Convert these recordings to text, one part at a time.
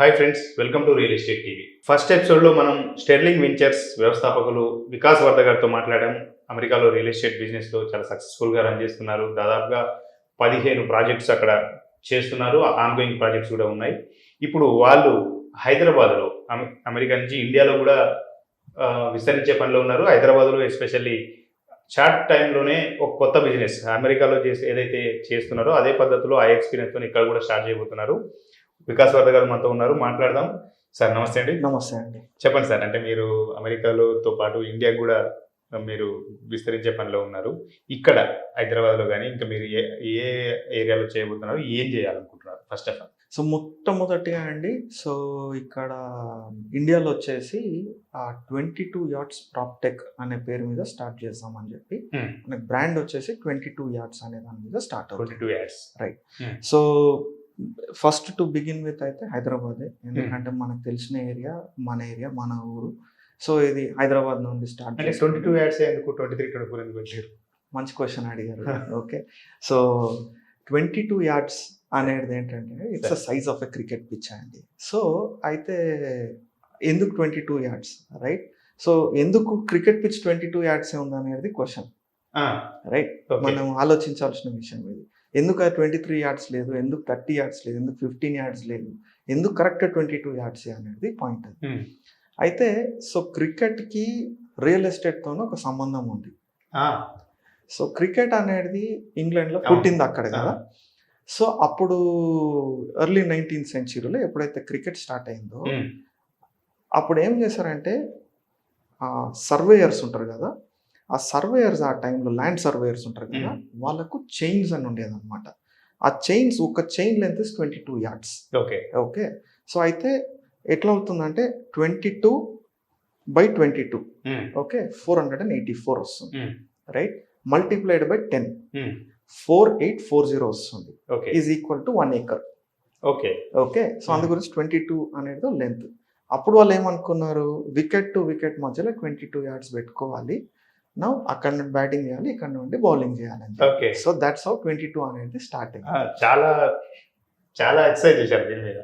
Hi friends welcome to real estate TV. First ఎపిసోడ్లో మనం sterling ventures వ్యవస్థాపకులు వికాస్ వర్ధ గారితో మాట్లాడాం. అమెరికాలో రియల్ ఎస్టేట్ బిజినెస్లో చాలా సక్సెస్ఫుల్గా రన్ చేస్తున్నారు. దాదాపుగా పదిహేను ప్రాజెక్ట్స్ అక్కడ చేస్తున్నారు. ఆన్గోయింగ్ ప్రాజెక్ట్స్ కూడా ఉన్నాయి. ఇప్పుడు వాళ్ళు హైదరాబాద్లో అమె- అమెరికా నుంచి ఇండియాలో కూడా విస్తరించే పనిలో ఉన్నారు. హైదరాబాద్లో ఎస్పెషల్లీ షార్ట్ టైంలోనే ఒక కొత్త బిజినెస్ అమెరికాలో చేసి ఏదైతే చేస్తున్నారో అదే పద్ధతిలో ఆ ఎక్స్పీరియన్స్తో ఇక్కడ కూడా స్టార్ట్ చేయబోతున్నారు. వికాస్ వర్ధ గారు మనతో ఉన్నారు. మాట్లాడదాం. సార్ నమస్తే అండి. నమస్తే అండి. చెప్పండి సార్ అంటే మీరు అమెరికాలోతో పాటు ఇండియా కూడా మీరు విస్తరించే పనిలో ఉన్నారు. ఇక్కడ హైదరాబాద్లో కానీ ఇంకా మీరు ఏ ఏ ఏరియాలో చేయబోతున్నారు? ఏం చేయాలనుకుంటున్నారు ఫస్ట్ ఆఫ్ ఆల్ సో మొట్టమొదటిగా అండి సో ఇక్కడ ఇండియాలో వచ్చేసి ఆ ట్వంటీ టూ యార్డ్స్ ప్రాప్టెక్ అనే పేరు మీద స్టార్ట్ చేద్దామని చెప్పి Hmm. మనకి బ్రాండ్ వచ్చేసి ట్వంటీ టూ యార్డ్స్ అనే దాని మీద స్టార్ట్ అవుతుంది. Two yards so first to begin with అయితే హైదరాబాదే. ఎందుకంటే మనకు తెలిసిన ఏరియా మన ఏరియా మన ఊరు. సో ఇది హైదరాబాద్ నుండి స్టార్ట్ ట్వంటీ టూ యాడ్స్ ఎందుకు? ట్వంటీ త్రీ ట్వంటీ ఫోర్ ఎందుకు వచ్చారు? మంచి క్వశ్చన్ అడిగారు. Okay. So twenty two yards అనేది ఏంటంటే it's a size of a cricket pitch అండి. సో అయితే ఎందుకు twenty two yards right so ఎందుకు cricket pitch twenty two yards ఉంది అనేది క్వశ్చన్ రైట్ మనం ఆలోచించాల్సిన విషయం ఇది. ఎందుకు ట్వంటీ త్రీ యార్డ్స్ లేదు? ఎందుకు థర్టీ యార్డ్స్ లేదు? ఎందుకు ఫిఫ్టీన్ యార్డ్స్ లేదు? ఎందుకు కరెక్ట్ ట్వంటీ టూ యార్డ్స్ అనేది పాయింట్ అది. అయితే సో క్రికెట్కి రియల్ ఎస్టేట్తోనూ ఒక సంబంధం ఉంది. సో క్రికెట్ అనేది ఇంగ్లాండ్లో. పుట్టింది అక్కడ కదా. సో అప్పుడు ఎర్లీ నైన్టీన్త్ సెంచురీలో ఎప్పుడైతే క్రికెట్ స్టార్ట్ అయిందో అప్పుడు ఏం చేశారంటే సర్వేయర్స్ ఉంటారు కదా ఆ సర్వేయర్స్ ఆ టైంలో ల్యాండ్ సర్వేయర్స్ ఉంటారు కదా. వాళ్ళకు చైన్స్ అని ఉండేదన్నమాట. ఆ చైన్స్ ఒక chain length is twenty two yards. Okay. Okay? So అయితే ఎట్లా అవుతుందంటే twenty two by twenty two. Okay? Four hundred and eighty four వస్తుంది. Right? Multiplied by ten. Four eight four zero వస్తుంది. Okay. Is equal to one acre. Okay. Okay? So అందు. గురించి twenty two అనేది length. అప్పుడు వాళ్ళు ఏమనుకున్నారు? Wicket to wicket మధ్యలో twenty two yards పెట్టుకోవాలి. నా అక్కడ నుండి బ్యాటింగ్ చేయాలి ఇక్కడ నుండి బౌలింగ్ చేయాలని okay so that's how twenty two అనేది స్టార్ట్ అయింది చాలా చాలా ఎక్సైజ్ చేశారు దీని మీద.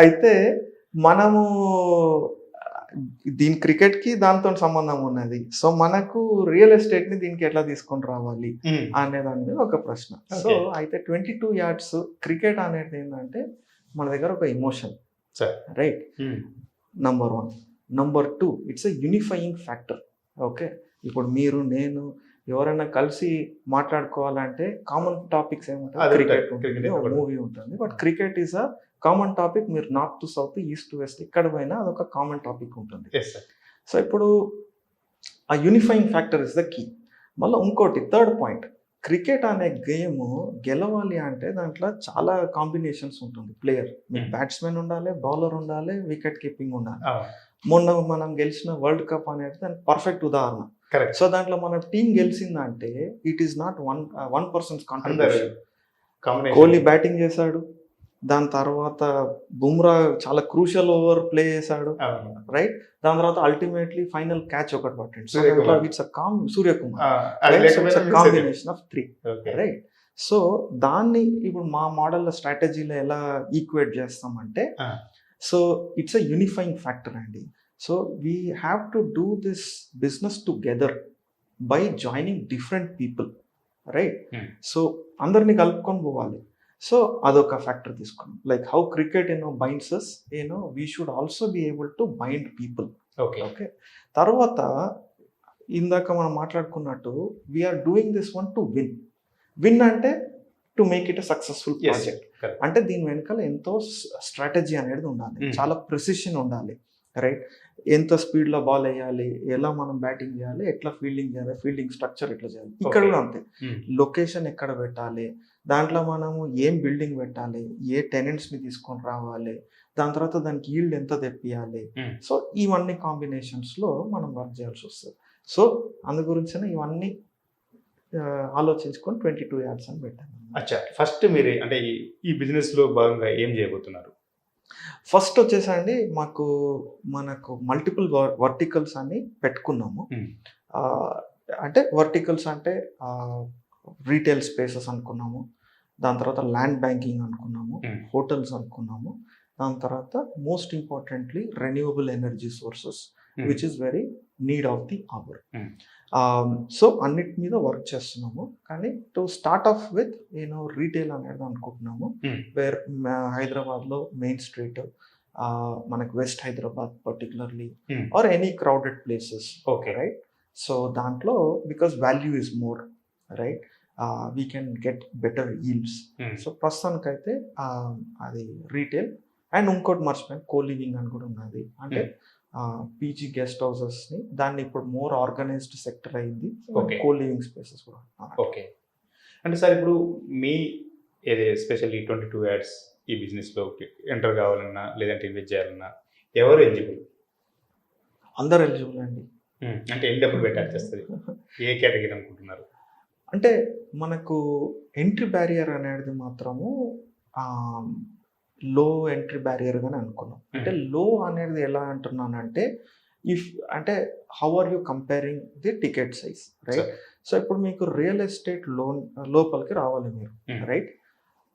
అయితే మనము దీని క్రికెట్కి దాంతో సంబంధం ఉన్నది సో మనకు రియల్ ఎస్టేట్ని దీనికి ఎట్లా తీసుకొని రావాలి ఉమ్. అనే దాని మీద ఒక ప్రశ్న సో. అయితే ట్వంటీ టూ యార్డ్స్ క్రికెట్ అనేది ఏంటంటే మన దగ్గర ఒక emotion. Right. Number one number two it's a unifying factor okay ఇప్పుడు మీరు నేను ఎవరైనా కలిసి మాట్లాడుకోవాలంటే కామన్ టాపిక్స్ ఏముంటాయి? క్రికెట్. మూవీ ఉంటుంది but cricket is a common topic మీరు north to south east to west ఎక్కడ పోయినా అదొక కామన్ టాపిక్ ఉంటుంది. సో ఇప్పుడు ఆ unifying factor is the key మళ్ళీ ఇంకోటి థర్డ్ పాయింట్ క్రికెట్ అనే గేమ్ గెలవాలి అంటే దాంట్లో చాలా కాంబినేషన్స్ ఉంటుంది. ప్లేయర్ మీకు Hmm. బ్యాట్స్మెన్ ఉండాలి బౌలర్ ఉండాలి వికెట్ కీపింగ్ ఉండాలి. మొన్న మనం గెలిచిన వరల్డ్ కప్ అనేది దానికి పర్ఫెక్ట్ ఉదాహరణ. సో దాంట్లో మన team గెలిచిందంటే it is not one one persons అందరు కాంట్రిబ్యూషన్ కోహ్లీ బ్యాటింగ్ చేశాడు. దాని తర్వాత బుమ్రా చాలా క్రూషియల్ ఓవర్ ప్లే చేశాడు. రైట్ దాని తర్వాత అల్టిమేట్లీ ఫైనల్ క్యాచ్ ఒకటి పట్టండి. It's calm Suryakumar. Combination of three. Right so దాన్ని ఇప్పుడు మా మోడల్ స్ట్రాటజీలో ఎలా ఈక్వేట్ చేస్తామంటే. So it's a unifying factor అండి so we have to do this business together by joining different people right. So అందరినీ కలుపుకొని పోవాలి సో అదొక ఫ్యాక్టర్ తీసుకున్నాం. Like how cricket you know binds you know we should also be able to bind people okay. Okay? తర్వాత ఇందాక మనం మాట్లాడుకున్నట్టు we are doing this one to win win అంటే to make it successful project. అంటే దీని వెనకాల ఎంతో strategy అనేది ఉండాలి. చాలా ప్రిసిషన్ ఉండాలి. రైట్ ఎంత స్పీడ్లో బాల్ వేయాలి ఎలా మనం బ్యాటింగ్ చేయాలి ఎట్లా ఫీల్డింగ్ చేయాలి ఫీల్డింగ్ స్ట్రక్చర్ ఎట్లా చేయాలి. ఇక్కడ. కూడా అంతే. లొకేషన్ ఎక్కడ పెట్టాలి దాంట్లో మనము ఏం బిల్డింగ్ పెట్టాలి? ఏ టెనెంట్స్ని తీసుకొని రావాలి? దాని తర్వాత దానికి ఈల్డ్ ఎంత తెప్పియాలి. సో ఇవన్నీ కాంబినేషన్స్లో మనం వర్క్ చేయాల్సి వస్తుంది. సో అందు గురించి ఇవన్నీ ఆలోచించుకొని ట్వంటీ టూ యాడ్స్ అని పెట్టాను అచ్చా. ఫస్ట్ మీరు అంటే ఈ- ఈ బిజినెస్లో భాగంగా ఏం చేయబోతున్నారు? ఫస్ట్ వచ్చేసండి మాకు మనకు మల్టిపుల్ వర్టికల్స్ అని పెట్టుకున్నాము. అంటే వర్టికల్స్ అంటే రీటైల్ స్పేసెస్ అనుకున్నాము దాని తర్వాత ల్యాండ్ బ్యాంకింగ్ అనుకున్నాము Hmm. హోటల్స్ అనుకున్నాము దాని తర్వాత most importantly renewable energy sources Hmm. Which is very need of the hour Hmm. So అన్నిటి మీద వర్క్ చేస్తున్నాము కానీ టు స్టార్ట్ ఆఫ్ విత్ నేను రీటైల్ అనేది అనుకుంటున్నాము Hmm. వేర్ హైదరాబాద్లో మెయిన్ స్ట్రీట్ మనకు west Hyderabad particularly Hmm. Or any crowded places okay right so దాంట్లో because value is more right we can get better yields Hmm. So ప్రస్తుతానికైతే ఆ, అది retail and ఇంకోటి మర్చిపోయాను కో లివింగ్ అని కూడా ఉన్నది. అంటే పీజీ గెస్ట్ హౌసెస్ని దాన్ని ఇప్పుడు మోర్ ఆర్గనైజ్డ్ సెక్టర్ అయింది. కో లివింగ్ స్పేసెస్ కూడా. ఓకే అంటే సార్ ఇప్పుడు మీ ఏది ఎస్పెషల్లీ ట్వంటీ టూ యాడ్స్ ఈ బిజినెస్లో ఎంటర్ కావాలన్నా లేదంటే ఇన్వెస్ట్ చేయాలన్నా ఎవరు ఎలిజిబుల్ అందరు ఎలిజిబుల్ అండి. అంటే ఎన్ని డబ్బులు పెట్టాల్సి వస్తుంది ఏ కేటగిరీ అనుకుంటున్నారు? అంటే మనకు ఎంట్రీ బ్యారియర్ అనేది మాత్రము లో ఎంట్రీ బ్యారియర్గానే అనుకున్నాం. అంటే లో అనేది ఎలా అంటున్నానంటే ఇఫ్ అంటే how are you comparing the ticket size right so ఇప్పుడు మీకు రియల్ ఎస్టేట్ లోన్ లోపలికి రావాలి మీరు Hmm. రైట్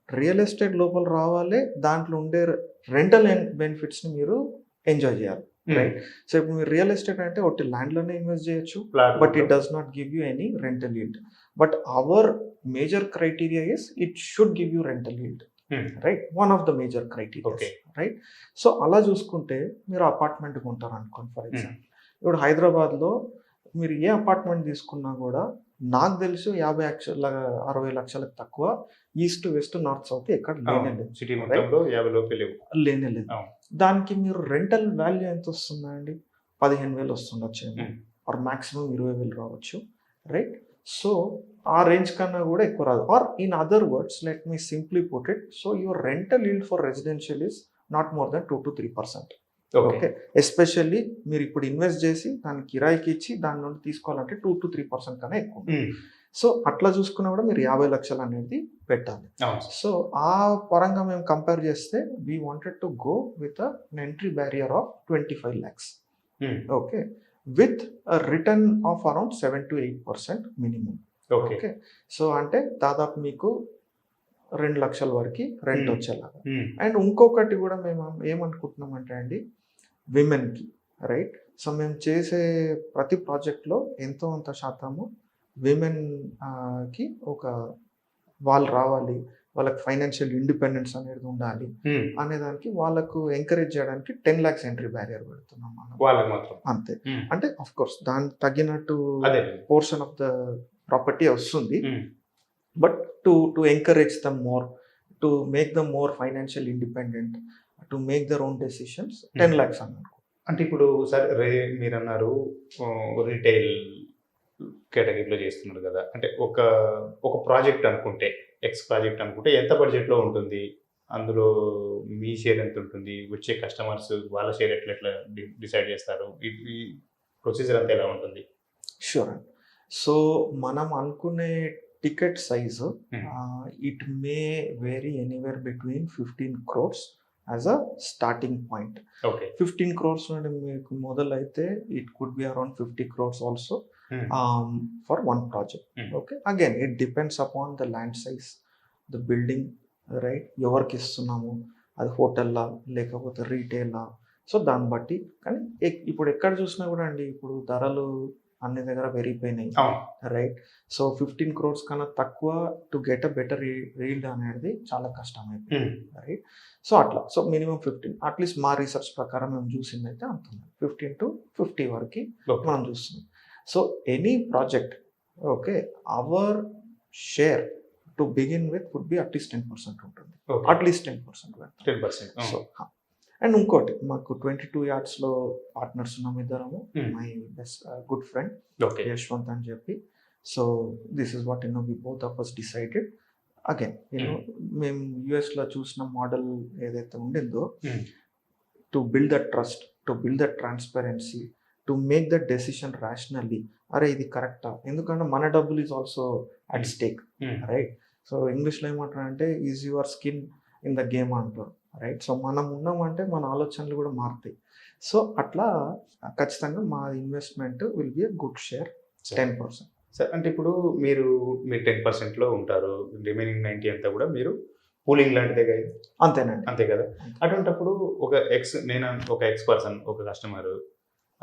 రియల్ ఎస్టేట్ లోపల రావాలి దాంట్లో ఉండే రెంటల్ బెనిఫిట్స్ని మీరు ఎంజాయ్ చేయాలి. Hmm. రైట్ సో ఇప్పుడు మీరు రియల్ ఎస్టేట్ అంటే ఒకటి ల్యాండ్లోనే ఇన్వెస్ట్ చేయొచ్చు but it does not give you any rental yield but our major criteria is it should give you rental yield right one of the major criteria right so అలా చూసుకుంటే మీరు apartment ఉంటారు అనుకోండి for example ఇప్పుడు హైదరాబాద్లో మీరు ఏ apartment తీసుకున్నా కూడా నాకు తెలుసు యాభై లక్షల అరవై లక్షలకు తక్కువ. ఈస్ట్ వెస్ట్ నార్త్ సౌత్ ఎక్కడ లేనే లేదు. దానికి మీరు రెంటల్ వాల్యూ ఎంత వస్తుందండి? పదిహేను వేలు వస్తుండొచ్చు. ఆర్ మాక్సిమం ఇరవై వేలు రావచ్చు. రైట్ సో ఆ రేంజ్ కన్నా కూడా ఎక్కువ రాదు. Or in other words let me simply put it so your rental yield for residential is not more than two to three percent okay. Especially మీరు ఇప్పుడు ఇన్వెస్ట్ చేసి దాన్ని కిరాయికి ఇచ్చి దాని నుండి తీసుకోవాలంటే టూ టు త్రీ పర్సెంట్ కన్నా ఎక్కువ. సో అట్లా చూసుకున్నా కూడా మీరు యాభై లక్షలు అనేది పెట్టాలి. సో ఆ పరంగా మేము కంపేర్ చేస్తే we wanted to go with an entry barrier of twenty five lakhs. Okay. With return of around seven to eight percent minimum okay. Okay. So అంటే దాదాపు మీకు రెండు లక్షల వరకు రెంట్. వచ్చేలాగా. అండ్ ఇంకొకటి కూడా మేము ఏమనుకుంటున్నామంటే అండి విమెన్కి రైట్ సో మేము చేసే ప్రతి ప్రాజెక్ట్లో ఎంతో అంత శాతము విమెన్కి ఒక వాళ్ళు రావాలి వాళ్ళకి ఫైనాన్షియల్ ఇండిపెండెన్స్ అనేది ఉండాలి. అనే దానికి వాళ్ళకు ఎంకరేజ్ చేయడానికి టెన్ లాక్స్ ఎంట్రీ బ్యారియర్ పెడుతున్నాం వాళ్ళకి మాత్రం అంతే. అంటే అఫ్ కోర్స్ దానికి తగినట్టు పోర్షన్ ఆఫ్ ద ప్రాపర్టీ వస్తుంది. But to to encourage them more to make them more financial independent to make their own decisions ten. Lakhs అన్నారు. అంటే ఇప్పుడు సార్ రే మీరు అన్నారు రీటైల్ కేటగిరీలో చేస్తున్నారు కదా. అంటే ఒక ఒక ప్రాజెక్ట్ అనుకుంటే ఎక్స్ ప్రాజెక్ట్ అనుకుంటే ఎంత బడ్జెట్లో ఉంటుంది? అందులో మీ షేర్ ఎంత ఉంటుంది? వచ్చే కస్టమర్స్ వాళ్ళ షేర్ ఎట్లా ఎట్లా డిసైడ్ చేస్తారు? ఈ- ఈ ప్రొసీజర్ అంతా ఎలా ఉంటుంది? షూర్ సో మనం అనుకునే ticket size. It may vary anywhere between fifteen crores as a starting point fifteen crores నుండి మీకు మొదలైతే it could be around fifty crores also for one project. Okay again it depends upon the land size the building right ఎవరికి ఇస్తున్నాము? అది హోటల్లా లేకపోతే రీటైలా so దాన్ని బట్టి. కానీ ఇప్పుడు ఎక్కడ చూసినా కూడా అండి ఇప్పుడు ధరలు అన్ని దగ్గర పెరిగిపోయినాయి. రైట్ సో ఫిఫ్టీన్ క్రోర్స్ కన్నా తక్కువ to get a better yield అనేది చాలా కష్టం అయిపోయింది రైట్ సో అట్లా. So minimum fifteen at least మా రీసెర్చ్ ప్రకారం మేము చూసింది అయితే అంత. ఫిఫ్టీన్ టు ఫిఫ్టీ వరకు మనం చూస్తున్నాం. So any project okay our share to begin with would be at least ten percent ఉంటుంది. At least ten percent ten percent so and ఇంకోటి మాకు ట్వంటీ టూ యార్డ్స్లో పార్ట్నర్స్ ఉన్నాం ఇద్దరము Hmm. My best good friend Yashwant అని చెప్పి. So this is what you know we both of us decided. Again you know మేము యుఎస్లో చూసిన మోడల్ ఏదైతే ఉండిందో Hmm. To build the trust to build the transparency to make the decision rationally అరే ఇది కరెక్టా? ఎందుకంటే మన డబ్బులు is also at Hmm. Stake right so ఇంగ్లీష్లో ఏమంటారంటే is your skin in the game అంటారు. రైట్? సో మనం ఉన్నామంటే మన ఆలోచనలు కూడా మారుతాయి. సో అట్లా ఖచ్చితంగా మా investment will be good share ten percent. Sir అంటే ఇప్పుడు మీరు మీరు టెన్ పర్సెంట్లో ఉంటారు. రిమైనింగ్ నైంటీ అంతా కూడా మీరు పూలింగ్ లాంటిదే కదా? అంతేనండి. అంతే కదా? అటువంటప్పుడు ఒక ఎక్స్ నేను ఒక ఎక్స్ పర్సన్ ఒక కస్టమర్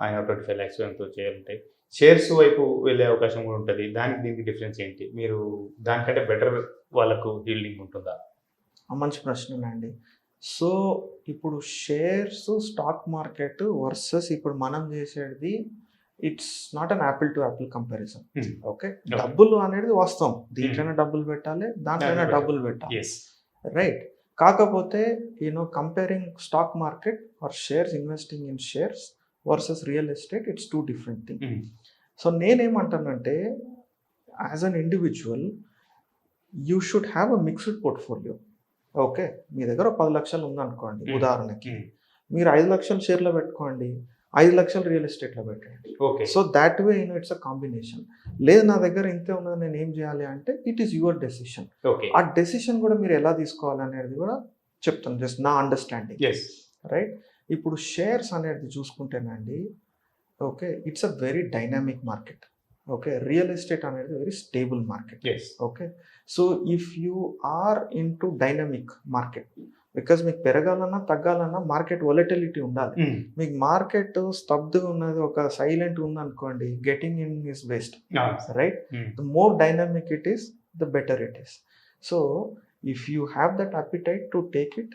ఆయన ట్వంటీ ఫైవ్ ల్యాక్స్ ఎంతో చేయాలంటే షేర్స్ వైపు వెళ్ళే అవకాశం కూడా ఉంటుంది. దానికి దీనికి డిఫరెన్స్ ఏంటి? మీరు దానికంటే బెటర్ వాళ్ళకు హీల్డింగ్ ఉంటుందా? మంచి ప్రశ్న అండి సో ఇప్పుడు షేర్స్ స్టాక్ మార్కెట్ వర్సెస్ ఇప్పుడు మనం చేసేది it's not an apple to apple comparison Hmm. Okay? డబ్బులు అనేది వాస్తవం. దీంట్లోనే డబ్బులు పెట్టాలి దాంట్లోనే డబ్బులు పెట్టాలి. రైట్ కాకపోతే you know comparing stock market or shares investing in shares versus real estate it's two different thing so నేనేమంటానంటే as an individual you should have a mixed portfolio okay మీ దగ్గర పది లక్షలు ఉందనుకోండి. ఉదాహరణకి. మీరు ఐదు లక్షలు షేర్లో పెట్టుకోండి ఐదు లక్షలు రియల్ ఎస్టేట్లో పెట్టండి. Okay. So that way you know it's a combination లేదు నా దగ్గర ఇంతే ఉన్నది నేను ఏం చేయాలి అంటే it is your decision okay. ఆ డెసిషన్ కూడా మీరు ఎలా తీసుకోవాలి అనేది కూడా చెప్తాను జస్ట్ నా అండర్స్టాండింగ్ ఎస్ రైట్ ఇప్పుడు షేర్స్ అనేది చూసుకుంటేనండి okay it's a very dynamic market okay real estate అనేది very stable market okay so if you are into dynamic market because మీకు పెరగాలన్నా తగ్గాలన్నా మార్కెట్ వొలటిలిటీ ఉండాలి. మీకు మార్కెట్ స్తబ్దుగా ఉన్నది ఒక సైలెంట్ ఉందనుకోండి getting in is best right the more dynamic it is, the better it is. So, if you have that appetite to take it,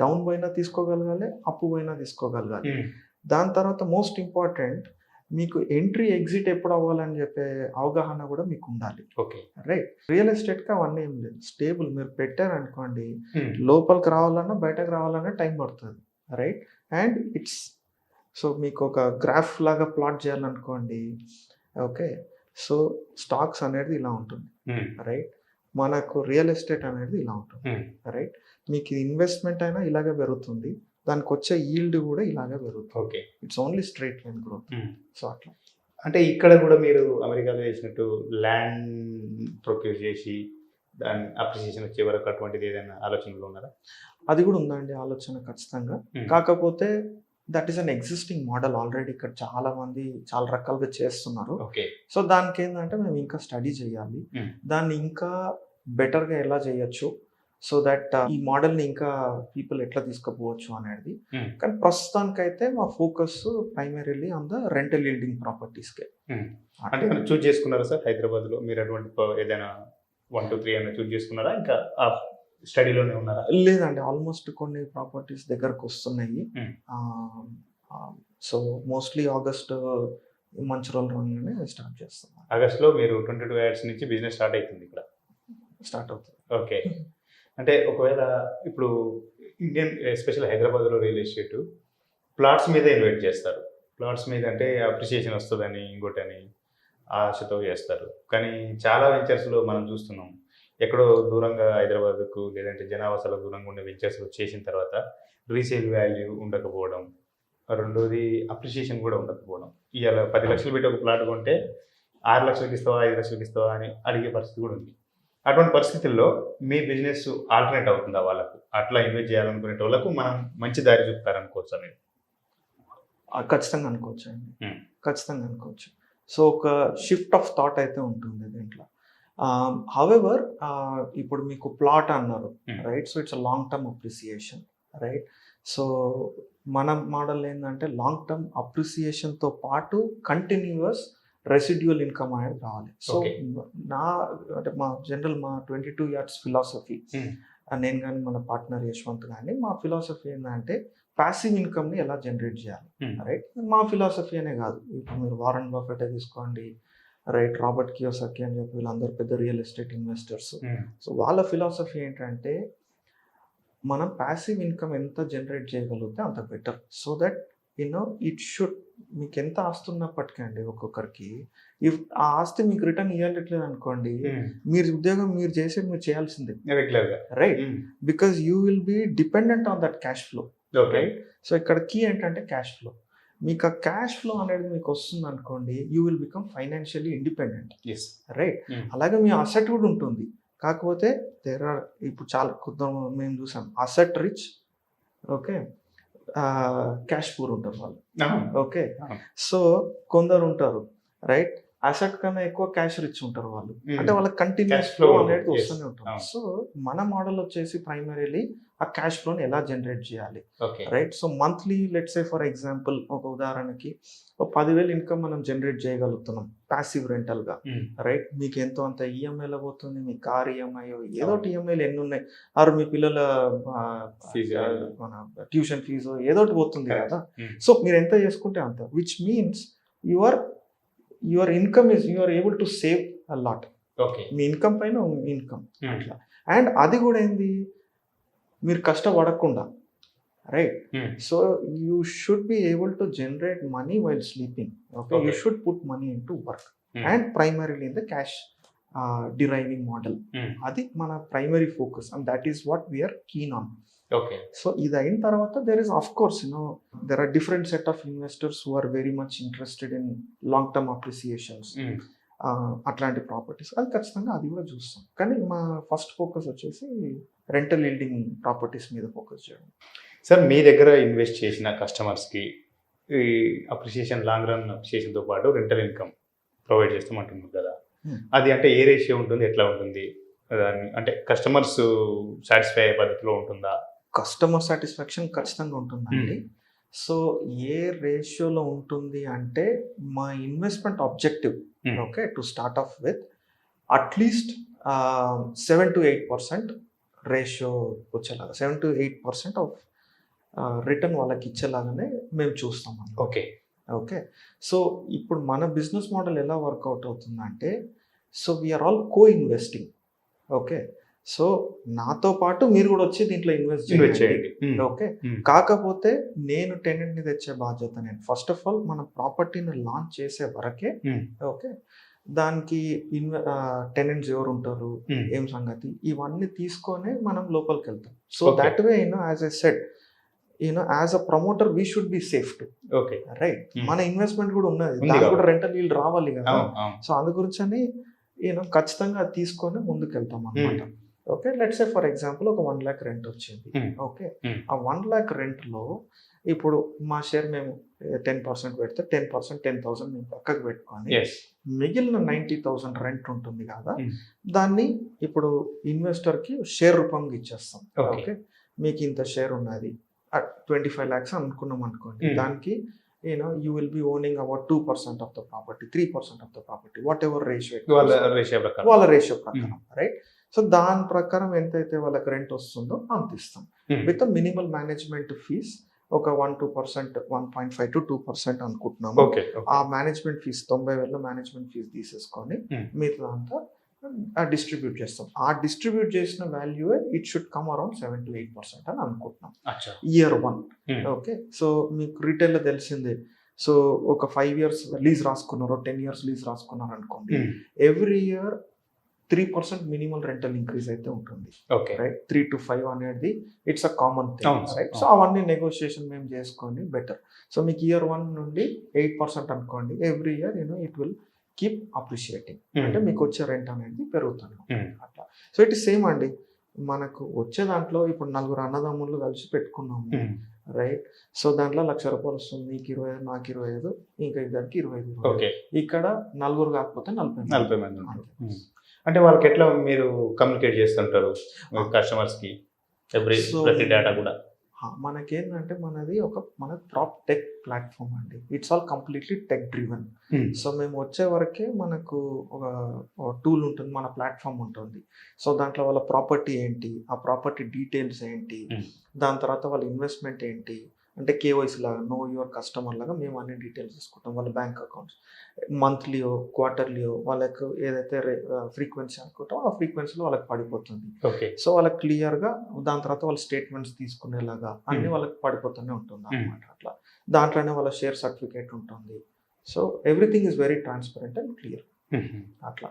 down పోయినా తీసుకోగలగాలి అప్పు పోయినా తీసుకోగలగాలి. దాని తర్వాత మోస్ట్ ఇంపార్టెంట్ మీకు ఎంట్రీ ఎగ్జిట్ ఎప్పుడు అవ్వాలని చెప్పే అవగాహన కూడా మీకు ఉండాలి. ఓకే. రైట్ రియల్ ఎస్టేట్కి అవన్నీ ఏం లేదు. స్టేబుల్ మీరు పెట్టారనుకోండి లోపలికి రావాలన్నా బయటకు రావాలన్నా టైం పడుతుంది. రైట్ అండ్ ఇట్స్ సో మీకు ఒక గ్రాఫ్ లాగా ప్లాట్ చేయాలనుకోండి ఓకే సో స్టాక్స్ అనేది ఇలా ఉంటుంది. రైట్ మనకు రియల్ ఎస్టేట్ అనేది ఇలా ఉంటుంది. రైట్ మీకు ఇన్వెస్ట్మెంట్ అయినా ఇలాగే పెరుగుతుంది. దానికి వచ్చే ఈల్డ్ కూడా ఇలాగే పెరుగుతుంది. Okay. It's only straight line growth so అట్లా. అంటే ఇక్కడ కూడా మీరు అమెరికాలో చేసినట్టు ల్యాండ్ ప్రొక్యూర్ చేసి దాని అప్రిసియేషన్ వచ్చే వరకు అటువంటిది ఏదైనా ఆలోచనలు ఉన్నారా? అది కూడా ఉందండి ఆలోచన ఖచ్చితంగా. Hmm. కాకపోతే that is an existing model already ఇక్కడ చాలా మంది చాలా రకాలుగా చేస్తున్నారు. ఓకే. సో దానికి ఏంటంటే మేము ఇంకా స్టడీ చేయాలి. Hmm. దాన్ని ఇంకా బెటర్గా ఎలా చేయొచ్చు? సో దట్ ఈ మోడల్ని ఇంకా పీపుల్ ఎట్లా తీసుకుపోవచ్చు అనేది. Hmm. కానీ ప్రస్తుతానికైతే మా focus primarily on the rental yielding ప్రాపర్టీస్కే Hmm. అంటే చూజ్ చేసుకున్నారా సార్ హైదరాబాద్లో మీరు అటువంటి ఏదైనా వన్ టూ త్రీ అయినా చూజ్ చేసుకున్నారా? ఇంకా ఆ స్టడీలోనే ఉన్నారా? లేదండి ఆల్మోస్ట్ కొన్ని ప్రాపర్టీస్ దగ్గరకు వస్తున్నాయి. Hmm. సో మోస్ట్లీ ఆగస్ట్ మంచి రోజులు రాగానే స్టార్ట్ చేస్తున్నాం. ఆగస్ట్లో మీరు ట్వంటీ టూ ఇయర్స్ నుంచి బిజినెస్ స్టార్ట్ అవుతుంది ఇక్కడ. స్టార్ట్ అవుతుంది. ఓకే అంటే ఒకవేళ ఇప్పుడు ఇండియన్ ఎస్పెషల్ హైదరాబాద్లో రియల్ ఎస్టేట్ ప్లాట్స్ మీద ఇన్వైట్ చేస్తారు. ప్లాట్స్ మీద అంటే అప్రిషియేషన్ వస్తుందని ఇంకోటని ఆశతో చేస్తారు. కానీ చాలా వెంచర్స్లో మనం చూస్తున్నాం. ఎక్కడో దూరంగా హైదరాబాద్కు లేదంటే జనావాసాల దూరంగా ఉండే వెంచర్స్ చేసిన తర్వాత రీసేల్ వాల్యూ ఉండకపోవడం రెండోది అప్రిసియేషన్ కూడా ఉండకపోవడం. ఇవాళ పది లక్షలు పెట్టి ఒక ప్లాట్ కొంటే ఆరు లక్షలకి ఇస్తావా ఐదు లక్షలకి ఇస్తావా అని అడిగే పరిస్థితి కూడా ఉంది. అటువంటి పరిస్థితుల్లో మీ బిజినెస్ ఆల్టర్నేట్ అవుతుందా వాళ్ళకు? అట్లా ఇన్వెస్ట్ చేయాలనుకునే వాళ్ళకు మనం మంచి దారి చూపుతారనుకోవచ్చు అనేది ఖచ్చితంగా అనుకోవచ్చు అండి. ఖచ్చితంగా అనుకోవచ్చు. సో ఒక షిఫ్ట్ ఆఫ్ థాట్ అయితే ఉంటుంది దీంట్లో. హవెవర్ ఇప్పుడు మీకు ప్లాట్ అన్నారు. Right so it's long term appreciation right so మన మోడల్ ఏంటంటే లాంగ్ టర్మ్ అప్రిసియేషన్తో పాటు కంటిన్యూస్ రెసిడ్యువల్ ఇన్కమ్ అనేది రావాలి. సో. నా అంటే మా జనరల్ మా twenty two years philosophy Hmm. నేను కానీ మన పార్ట్నర్ యశ్వంత్ కానీ మా ఫిలాసఫీ ఏంటంటే ప్యాసివ్ ఇన్కమ్ని ఎలా జనరేట్ చేయాలి? Hmm. రైట్ మా ఫిలాసఫీ అనే కాదు. ఇప్పుడు మీరు వారన్ బఫెట్ తీసుకోండి రైట్ రాబర్ట్ కియోసకి అని చెప్పి వీళ్ళందరూ పెద్ద రియల్ ఎస్టేట్ ఇన్వెస్టర్స్ సో వాళ్ళ ఫిలాసఫీ ఏంటంటే మనం ప్యాసివ్ ఇన్కమ్ ఎంత జనరేట్ చేయగలిగితే అంత better so that you know it should మీకు ఎంత ఆస్తి ఉన్నప్పటికీ అండి ఒక్కొక్కరికి ఇఫ్ ఆ ఆస్తి మీకు రిటర్న్ ఇవ్వట్లేదు అనుకోండి మీరు ఉద్యోగం మీరు చేసేది మీరు చేయాల్సిందే. Right because you will be dependent on that cash flow right so ఇక్కడ కీ ఏంటంటే క్యాష్ ఫ్లో మీకు ఆ క్యాష్ ఫ్లో అనేది మీకు వస్తుంది అనుకోండి you will become financially independent right Hmm. అలాగే మీ అసెట్ కూడా ఉంటుంది. కాకపోతే దేర్ ఆర్ ఇప్పుడు చాలా కొంత మేము చూసాం asset rich okay cash poor ఉంటారు వాళ్ళు ఓకే. సో కొందరు ఉంటారు రైట్ అసెట్ కన్నా ఎక్కువ క్యాష్ రిచ్ ఉంటారు వాళ్ళు. అంటే వాళ్ళకి కంటిన్యూస్ ఫ్లో. అనేది. వస్తూనే అవును. సో మన మోడల్ వచ్చేసి ప్రైమరీలీ ఆ క్యాష్ ఫ్లోని ఎలా జనరేట్ చేయాలి? Right so monthly let's say for example ఒక ఉదాహరణకి ఒక పదివేలు ఇన్కమ్ మనం జనరేట్ చేయగలుగుతున్నాం ప్యాసివ్ రెంటల్గా. రైట్ మీకు ఎంతో అంత E ఈఎంఐలో పోతుంది మీ కార్ ఈఎంఐ ఏదో ఒకటి ఈఎంఐలు ఎన్ని ఉన్నాయి ఆరు మీ పిల్లల మన ట్యూషన్ ఫీజు ఏదో ఒకటి పోతుంది. కదా. సో మీరు ఎంత చేసుకుంటే అంత. Which means your your income is you are able to save a lot me income పైన ఇన్కమ్ అట్లా. అండ్ అది కూడా ఏంది? మీరు కష్టపడకుండా right so you should be able to generate money while sleeping okay you Okay. Should put money in to work and primarily in the cash deriving model. అది మన primary focus and that is what we are keen on okay so ఇది అయిన తర్వాత there is of course you know there are different set of investors who are very much interested in long term appreciations అట్లాంటి properties. అది ఖచ్చితంగా అది కూడా చూస్తాం. కానీ మా ఫస్ట్ ఫోకస్ వచ్చేసి రెంటల్ బిల్డింగ్ ప్రాపర్టీస్ మీద ఫోకస్ చేయడం. సార్ మీ దగ్గర ఇన్వెస్ట్ చేసిన కస్టమర్స్కి ఈ అప్రిషియేషన్ లాంగ్ రన్ అప్రిషియేషన్తో పాటు రెంటల్ ఇన్కమ్ ప్రొవైడ్ చేస్తామంటున్నారు కదా. అది అంటే ఏ రేషియో ఉంటుంది ఎట్లా ఉంటుంది? దాన్ని అంటే కస్టమర్స్ సాటిస్ఫై అయ్యే పద్ధతిలో ఉంటుందా? కస్టమర్ సాటిస్ఫాక్షన్ ఖచ్చితంగా ఉంటుందండి. సో ఏ రేషియోలో ఉంటుంది అంటే మా investment objective. Okay to start off with at least seven to eight percent ratio వచ్చేలాగా seven to eight percent of return వాళ్ళకి ఇచ్చేలాగానే మేము చూస్తాం. ఓకే ఓకే సో ఇప్పుడు మన బిజినెస్ మోడల్ ఎలా వర్కౌట్ అవుతుందంటే so we are all co investing okay so నాతో పాటు మీరు కూడా వచ్చి దీంట్లో ఇన్వెస్ట్ చేయండి. Okay Hmm. కాకపోతే నేను tenant ని తెచ్చే బాధ్యత నేను. ఫస్ట్ ఆఫ్ ఆల్ మన ప్రాపర్టీని లాంచ్ చేసే వరకే Hmm. ఓకే దానికి ఇన్వె టెనెంట్స్ ఎవరు ఉంటారు Hmm. ఏం సంగతి? ఇవన్నీ తీసుకొని మనం లోపలికి వెళ్తాం. So. That way you know as a set you know as a promoter we should be safe to okay right Hmm. మన ఇన్వెస్ట్మెంట్ కూడా ఉన్నది. దానికి. కూడా రెంటల్ వీళ్ళు రావాలి కదా. సో అందు గురించి యూనో ఖచ్చితంగా తీసుకొని ముందుకు వెళ్తాం అనమాట okay let's say for example ఒక వన్ ల్యాక్ రెంట్ వచ్చింది Hmm. Okay Hmm. ఆ వన్ ల్యాక్ రెంట్లో ఇప్పుడు మా షేర్ మేము టెన్ పర్సెంట్ పెడితే టెన్ పర్సెంట్ టెన్ థౌసండ్ మేము పక్కకు పెట్టుకొని మిగిలిన నైంటీ థౌసండ్ రెంట్ ఉంటుంది కదా Hmm. దాన్ని ఇప్పుడు ఇన్వెస్టర్కి షేర్ రూపంగా ఇచ్చేస్తాం. ఓకే మీకు ఇంత షేర్ ఉన్నది ట్వంటీ ఫైవ్ ల్యాక్స్ అనుకున్నాం అనుకోండి. దానికి you know you will be owning about two percent of the property three percent of the property whatever ratio వాళ్ళ రేషియో ప్రకారం రైట్ సో దాని ప్రకారం ఎంతైతే వాళ్ళకి రెంట్ వస్తుందో అంత ఇస్తాం Hmm. With minimal management fees ఒక one two percent one point five to two percent అనుకుంటున్నాము. ఆ మేనేజ్మెంట్ ఫీస్ తొంభై వేల మేనేజ్మెంట్ ఫీస్ తీసేసుకొని Hmm. మిగతా అంతా డిస్ట్రిబ్యూట్ చేస్తాం. ఆ డిస్ట్రిబ్యూట్ చేసిన value it should come around seven to eight percent అని అనుకుంటున్నాం. Year one Hmm. Okay so మీకు రిటైల్లో తెలిసిందే. సో ఒక ఫైవ్ ఇయర్స్ లీజ్ రాసుకున్నారు టెన్ ఇయర్స్ లీజ్ రాసుకున్నారు అనుకోండి every year three percent minimal rental increase అయితే ఉంటుంది. Okay right three to five అనేది it's a common thing right so అవును. అవన్నీ నెగోషియేషన్ మేము చేసుకొని బెటర్ సో మీకు ఇయర్ వన్ నుండి ఎయిట్ పర్సెంట్ అనుకోండి every year you know it will keep appreciating అంటే మీకు వచ్చే రెంట్ అనేది పెరుగుతుంది. Hmm. అట్లా. సో ఇట్ ఇస్ సేమ్ అండి. మనకు వచ్చే దాంట్లో ఇప్పుడు నలుగురు అన్నదమ్ములు కలిసి పెట్టుకున్నాము. రైట్ సో దాంట్లో లక్ష రూపాయలు వస్తుంది నీకు ఇరవై ఐదు నాకు ఇరవై ఐదు ఇంకా ఇద్దరికి ఇరవై ఐదు ఇక్కడ నలుగురు కాకపోతే నలభై. నలభై మంది. Hmm. అంటే వాళ్ళకి ఎట్లా మీరు కమ్యూనికేట్ చేస్తుంటారు కస్టమర్స్కి? ఎవ్రీ ప్రతి డేటా కూడా. మనకేంటంటే మనది ఒక మన ప్రాప్ టెక్ ప్లాట్ఫామ్ అండి. It's all completely tech driven so మేము వచ్చే వరకే మనకు ఒక టూల్ ఉంటుంది మన ప్లాట్ఫామ్ ఉంటుంది. సో దాంట్లో వాళ్ళ ప్రాపర్టీ ఏంటి? ఆ ప్రాపర్టీ డీటెయిల్స్ ఏంటి? Hmm. దాని తర్వాత వాళ్ళ ఇన్వెస్ట్మెంట్ ఏంటి? అంటే కేవైసీ లాగా నో యువర్ కస్టమర్ లాగా మేము అన్ని డీటెయిల్స్ తీసుకుంటాం వాళ్ళ బ్యాంక్ అకౌంట్స్. మంత్లీయో క్వార్టర్లీయో వాళ్ళకు ఏదైతే ఫ్రీక్వెన్సీ అనుకుంటామో ఆ ఫ్రీక్వెన్సీలో వాళ్ళకి పడిపోతుంది. ఓకే. సో వాళ్ళకి క్లియర్గా దాని తర్వాత వాళ్ళ స్టేట్మెంట్స్ తీసుకునేలాగా అన్ని. వాళ్ళకి పడిపోతూనే ఉంటుంది. అనమాట అట్లా. దాంట్లోనే వాళ్ళ షేర్ సర్టిఫికేట్ ఉంటుంది. So everything is very transparent and clear. అట్లా.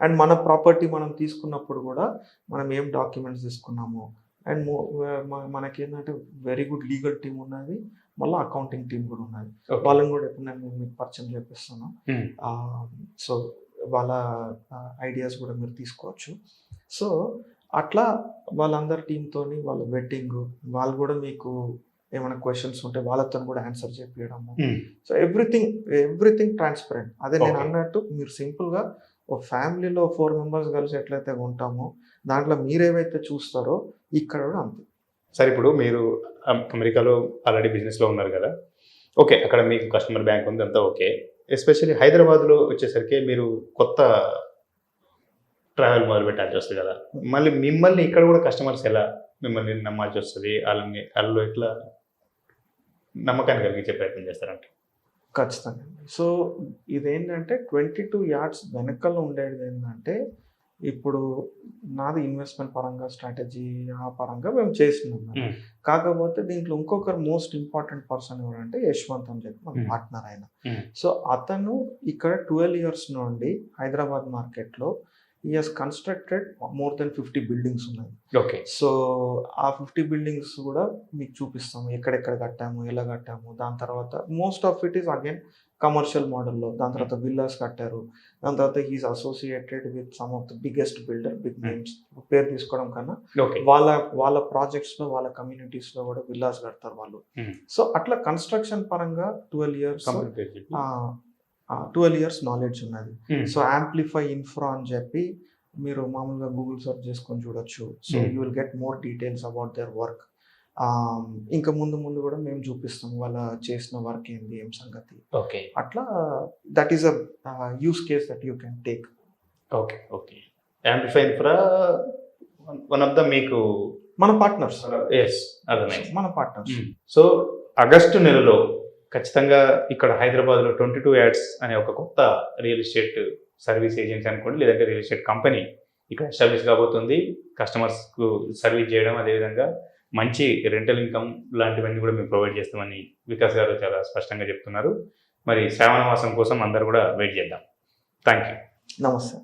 అండ్ మన ప్రాపర్టీ మనం తీసుకున్నప్పుడు కూడా మనం ఏం డాక్యుమెంట్స్ తీసుకున్నాము అండ్ మనకేంటంటే వెరీ గుడ్ లీగల్ టీమ్ ఉన్నది. మళ్ళీ అకౌంటింగ్ టీం కూడా ఉన్నది. వాళ్ళని కూడా ఎప్పుడు నేను మీకు పరిచయం చేపిస్తాను. సో వాళ్ళ ఐడియాస్ కూడా మీరు తీసుకోవచ్చు. సో అట్లా వాళ్ళందరి టీంతోని వాళ్ళ వెడ్డింగ్ వాళ్ళు కూడా మీకు ఏమైనా క్వశ్చన్స్ ఉంటే వాళ్ళతో కూడా ఆన్సర్ చెప్పియడము Hmm. So everything everything transparent అదే నేను. అన్నట్టు మీరు సింపుల్గా ఒక ఫ్యామిలీలో ఫోర్ మెంబర్స్ కలిసి ఎట్లయితే ఉంటామో దాంట్లో మీరేవైతే చూస్తారో ఇక్కడ కూడా అంతే. సరే ఇప్పుడు మీరు అమెరికాలో ఆల్రెడీ బిజినెస్లో ఉన్నారు కదా? ఓకే అక్కడ మీకు కస్టమర్ బ్యాంక్ ఉంది అంతా ఓకే. ఎస్పెషల్లీ హైదరాబాద్లో వచ్చేసరికి మీరు కొత్త ట్రావెల్ మొదలు పెట్టాల్సి వస్తుంది కదా? మళ్ళీ మిమ్మల్ని ఇక్కడ కూడా కస్టమర్స్ ఎలా మిమ్మల్ని నమ్మాల్సి వస్తుంది? వాళ్ళని వాళ్ళు ఎట్లా నమ్మకాన్ని కలిగించే ప్రయత్నం చేస్తారంట. ఖచ్చితంగా సో ఇదేంటంటే ట్వంటీ టూ యార్డ్స్ వెనకాల ఉండేది ఏంటంటే ఇప్పుడు నాది ఇన్వెస్ట్మెంట్ పరంగా స్ట్రాటజీ ఆ పరంగా మేము చేసినాం Hmm. కాకపోతే దీంట్లో ఇంకొకరు మోస్ట్ ఇంపార్టెంట్ పర్సన్ ఎవరంటే యశ్వంత్ అని చెప్పి మన. పార్ట్నర్ ఆయన. సో అతను ఇక్కడ ట్వెల్వ్ ఇయర్స్ నుండి హైదరాబాద్ మార్కెట్లో ఈ he's constructed more than fifty buildings ఉన్నాయి. ఓకే సో ఆ ఫిఫ్టీ బిల్డింగ్స్ కూడా మీకు చూపిస్తాము. ఎక్కడెక్కడ కట్టాము ఎలా కట్టాము దాని తర్వాత most of it is again commercial మోడల్లో దాని తర్వాత విల్లాస్ కట్టారు. దాని తర్వాత he's associated with some of the biggest builder big names పేరు తీసుకోవడం కన్నా వాళ్ళ వాళ్ళ ప్రాజెక్ట్స్లో వాళ్ళ కమ్యూనిటీస్లో కూడా విల్లాస్ కడతారు వాళ్ళు. Hmm. సో అట్లా కన్స్ట్రక్షన్ పరంగా twelve years twelve years knowledge ఉన్నది. Hmm. సో యాంప్లిఫై ఇన్ఫ్రా అని చెప్పి మీరు మామూలుగా గూగుల్ సెర్చ్ చేసుకొని చూడొచ్చు. So Hmm. You will get more details about their work ఇంకా ముందు ముందు కూడా మేము చూపిస్తాం వాళ్ళ చేసిన వర్క్ ఏంది ఏం సంగతి. ఓకే. అట్లా that is a use case that you can take okay okay. Amplify infra one of the మీకు మన పార్ట్నర్స్ ఎస్ అర్థమైంది. మన పార్ట్నర్స్ సో ఆగస్టు నెలలో ఖచ్చితంగా ఇక్కడ హైదరాబాద్లో ట్వంటీ టూ యాడ్స్ అనే ఒక కొత్త రియల్ ఎస్టేట్ సర్వీస్ ఏజెన్సీ అనుకోండి లేదంటే రియల్ ఎస్టేట్ కంపెనీ ఇక్కడ ఎస్టాబ్లిష్ కాబోతుంది. కస్టమర్స్కు సర్వీస్ చేయడం అదేవిధంగా మంచి రెంటల్ ఇన్కమ్ లాంటివన్నీ కూడా మేము ప్రొవైడ్ చేస్తామని వికాస్ గారు చాలా స్పష్టంగా చెప్తున్నారు. మరి శ్రావణ మాసం కోసం అందరు కూడా వెయిట్ చేద్దాం. థ్యాంక్ యూ నమస్తే